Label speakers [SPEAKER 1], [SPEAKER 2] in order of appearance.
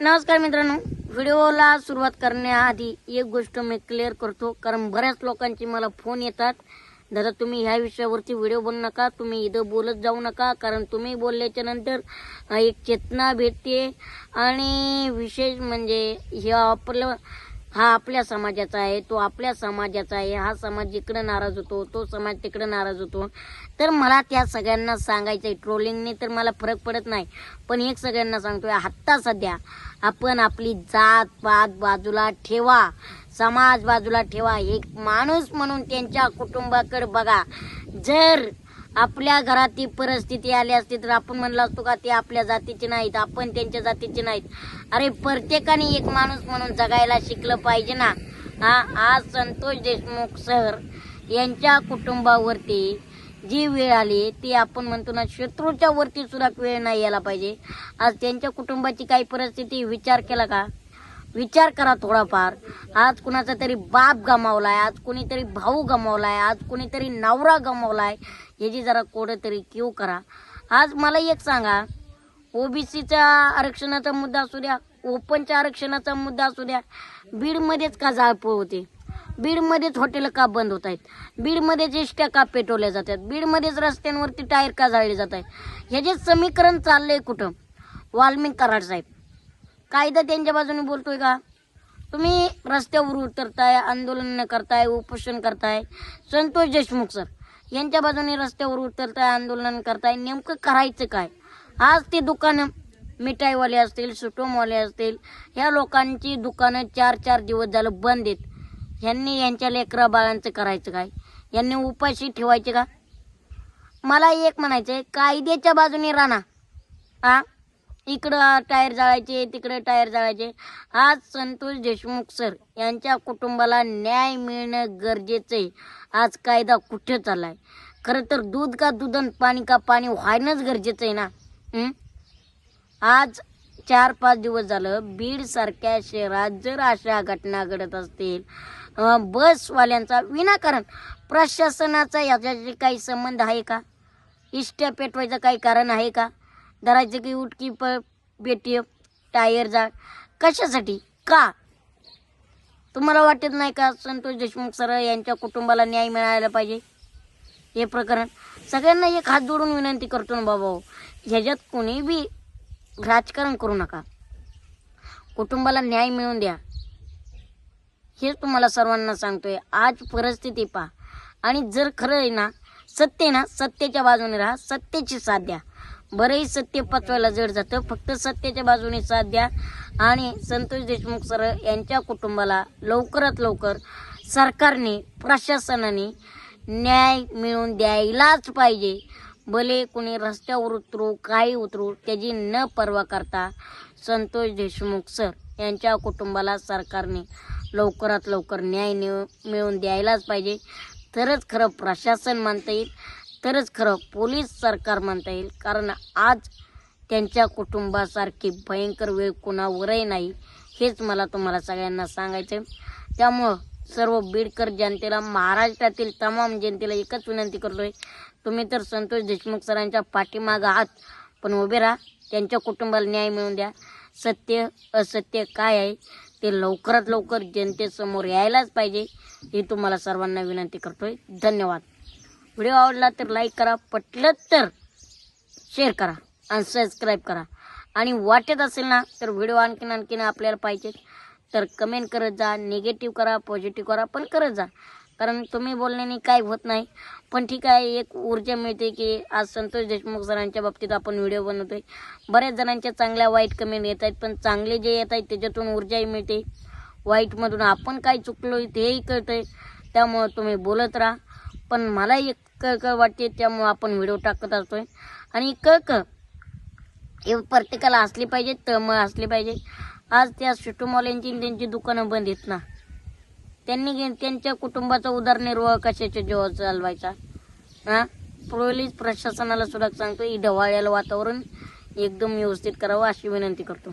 [SPEAKER 1] नमस्कार मित्रांनो. व्हिडिओला सुरुवात करण्याआधी एक गोष्ट मी क्लिअर करतो. कारण बऱ्याच लोकांचे मला फोन येतात. दादा तुम्ही ह्या विषयावरती व्हिडिओ बनवू नका. तुम्ही इथं बोलत जाऊ नका. कारण तुम्ही बोलल्याच्या नंतर एक चेतना भेटते. आणि विशेष म्हणजे हे आपलं हा आपल्या समाजाचा आहे तो आपल्या समाजाचा आहे हा समाज इकडे नाराज होतो तो समाज तिकडे नाराज होतो. तर मला त्या सगळ्यांना सांगायचं आहे ट्रोलिंगने तर मला फरक पडत नाही. पण एक सगळ्यांना सांगतोय आत्ता सध्या आपण आपली जात पात बाजूला ठेवा समाज बाजूला ठेवा. एक माणूस म्हणून त्यांच्या कुटुंबाकडे बघा. जर आपल्या घरात ती परिस्थिती आली असती तर आपण म्हणलो असतो का ते आपल्या जातीचे नाहीत आपण त्यांच्या जातीचे नाहीत. अरे प्रत्येकाने एक माणूस म्हणून जगायला शिकलं पाहिजे ना. हा आज संतोष देशमुख सर यांच्या कुटुंबावरती जी वेळ आली ती आपण म्हणतो ना शत्रूच्या वरती सुद्धा वेळ नाही यायला पाहिजे. आज त्यांच्या कुटुंबाची काही परिस्थिती विचार केला का? विचार करा थोडाफार. आज कुणाचा तरी बाप गमावलाय आज कुणीतरी भाऊ गमावलाय आज कुणीतरी नवरा गमावलाय याची जरा कोडतरी क्यू करा. आज मला एक सांगा ओबीसीचा आरक्षणाचा मुद्दा असू द्या ओपनच्या आरक्षणाचा मुद्दा असू द्या बीडमध्येच का जाळपोळ होते? बीडमध्येच हॉटेल का बंद होत आहेत? बीडमध्येच इष्ट्या का पेटवल्या जातात बीडमध्येच रस्त्यांवरती टायर का जाळले जात आहेत? ह्याचे समीकरण चाललंय कुठं? वाल्मिक कराड साहेब. कायदा त्यांच्या बाजूने बोलतोय का? तुम्ही रस्त्यावर उतरताय आंदोलन करताय उपोषण करताय. संतोष देशमुख सर यांच्या बाजूने रस्त्यावर उतरताय आंदोलन करताय. नेमकं करायचं काय? आज ते दुकानं मिठाईवाले असतील सुटोमवाले असतील ह्या लोकांची दुकानं चार चार दिवस झालं बंद आहेत. ह्यांनी यांच्या लेकरा बाळांचं करायचं काय? यांनी उपाशी ठेवायचे का? मला एक म्हणायचंय कायद्याच्या बाजूने राहणार हा इकडं टायर जाळायचे तिकडे टायर जाळायचे. आज संतोष देशमुख सर यांच्या कुटुंबाला न्याय मिळणं गरजेचं आहे आज कायदा कुठे चाललाय? खरं तर दूध का दुधन पाणी का पाणी व्हायनंच गरजेचं आहे ना आज चार पाच दिवस झालं बीड सारख्या शहरात जर अशा घटना घडत असतील बसवाल्यांचा विनाकारण प्रशासनाचा याच्याशी काही संबंध आहे का? इष्ट पेटवायचं काही कारण आहे का? धरायचं की उठकी प पेटी टायर जाळ. कशासाठी? का? तुम्हाला वाटत नाही का संतोष देशमुख सर यांच्या कुटुंबाला न्याय मिळायला पाहिजे? हे प्रकरण सगळ्यांना एक हात जोडून विनंती करतो ना बाबा हो. ह्याच्यात कोणी बी राजकारण करू नका. कुटुंबाला न्याय मिळवून द्या. हेच तुम्हाला सर्वांना सांगतोय. आज परिस्थिती पहा. आणि जर खरं आहे ना सत्य ना सत्याच्या बाजूने राहा सत्याची साथ द्या. बरंही सत्य पचवायला जड जातं. फक्त सत्याच्या बाजूने साथ द्या. आणि संतोष देशमुख सर यांच्या कुटुंबाला लवकरात लवकर सरकारने प्रशासनाने न्याय मिळवून द्यायलाच पाहिजे. भले कोणी रस्त्यावर उतरू काही उतरू त्याची न पर्वा करता संतोष देशमुख सर यांच्या कुटुंबाला सरकारने लवकरात लवकर न्याय निव- मिळवून द्यायलाच पाहिजे. तरच खरं प्रशासन मानता येईल. तरच खरं पोलीस सरकार म्हणता येईल. कारण आज त्यांच्या कुटुंबासारखी भयंकर वेळ कुणावरही नाही हेच मला तुम्हाला सगळ्यांना सांगायचं त्यामुळं सर्व बीडकर जनतेला महाराष्ट्रातील तमाम जनतेला एकच विनंती करतोय. तुम्ही तर संतोष देशमुख सरांच्या पाठीमागं आहात पण उभे राहा त्यांच्या कुटुंबाला न्याय मिळवून द्या. सत्य असत्य काय आहे ते लवकरात लवकर जनतेसमोर यायलाच पाहिजे ही तुम्हाला सर्वांना विनंती करतोय. धन्यवाद. व्हिडिओ आवडला तर लाईक करा. पटलं तर शेअर करा आणि सबस्क्राईब करा. आणि वाटत असेल ना तर व्हिडिओ आणखीन आणखीन आपल्याला पाहिजे. तर कमेंट करत जा निगेटिव्ह करा पॉझिटिव्ह करा पण करत जा. कारण तुम्ही बोलण्याने काय होत नाही. पण ठीक आहे एक ऊर्जा मिळते की आज संतोष देशमुख सरांच्या बाबतीत आपण व्हिडिओ बनवतोय. बऱ्याच जणांच्या चांगल्या वाईट कमेंट येत आहेत पण चांगले जे येत आहेत त्याच्यातून ऊर्जाही मिळते. वाईटमधून आपण काय चुकलो तेही कळतंय. त्यामुळं तुम्ही बोलत राहा. पण मला एक कळकळ वाटते त्यामुळं आपण व्हिडिओ टाकत असतोय. आणि कळकळ हे प्रत्येकाला असली पाहिजे तळमळ असली पाहिजे. आज त्या सुटुमवाल्यांची यांची त्यांची दुकानं बंद आहेत ना. त्यांनी त्यांच्या कुटुंबाचा उदरनिर्वाह कशाच्या जेव्हा चालवायचा? हा? पोलीस प्रशासनाला सुद्धा सांगतो ही ढवाळ्याला वातावरण एकदम व्यवस्थित करावं अशी विनंती करतो.